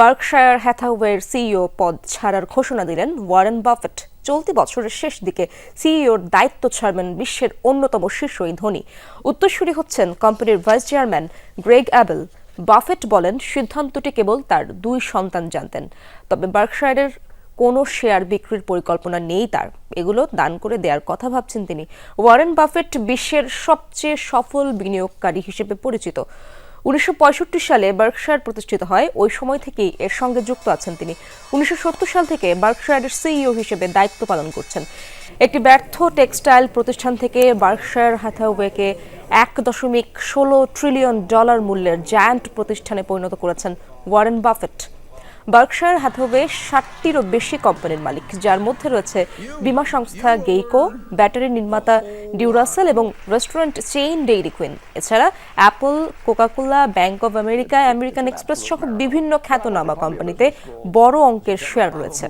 Berkshire হ্যাথাওয়ের CEO পদ ছাড়ার ঘোষণা দিলেন ওয়ারেন বাফেট। চলতি বছরের শেষ দিকে সিইওর দায়িত্ব ছাড়বেন বিশ্বের অন্যতম শীর্ষ এই ধনী। উত্তরসূরি হচ্ছেন কোম্পানির vice chairman Greg Abel. Buffett বলেন, সিদ্ধান্তটি কেবল তার দুই সন্তান জানতেন। তবে বার্কশায়ারের কোনো শেয়ার বিক্রির পরিকল্পনা নেই তার। এগুলো দান করে দেওয়ার কথা ভাবছেন তিনি। ওয়ারেন বাফেট বিশ্বের সবচেয়ে সফল বিনিয়োগকারী হিসেবে পরিচিত। উনিশশো পঁয়ষট্টি সালে বার্কশায়ার প্রতিষ্ঠিত হয়। ওই সময় থেকেই এর সঙ্গে যুক্ত আছেন তিনি। উনিশশো সত্তর সাল থেকে বার্কশায়ারের সিইও হিসেবে দায়িত্ব পালন করছেন। একটি ব্যর্থ টেক্সটাইল প্রতিষ্ঠান থেকে বার্কশায়ার হাথাওয়েকে এক দশমিক ষোলো ট্রিলিয়ন ডলার মূল্যের জায়ান্ট প্রতিষ্ঠানে পরিণত করেছেন ওয়ারেন বাফেট। বার্কশায়ার হ্যাথওয়ে ষাটটিরও বেশি কোম্পানির মালিক, যার মধ্যে রয়েছে বিমা সংস্থা গেইকো ব্যাটারি নির্মাতা ডিউরাসেল এবং রেস্টুরেন্ট চেইন ডেইরি কুইন। এছাড়া Apple, Coca Cola, Bank of America, American Express সহ বিভিন্ন খ্যাতনামা কোম্পানিতে বড় অঙ্কের শেয়ার রয়েছে।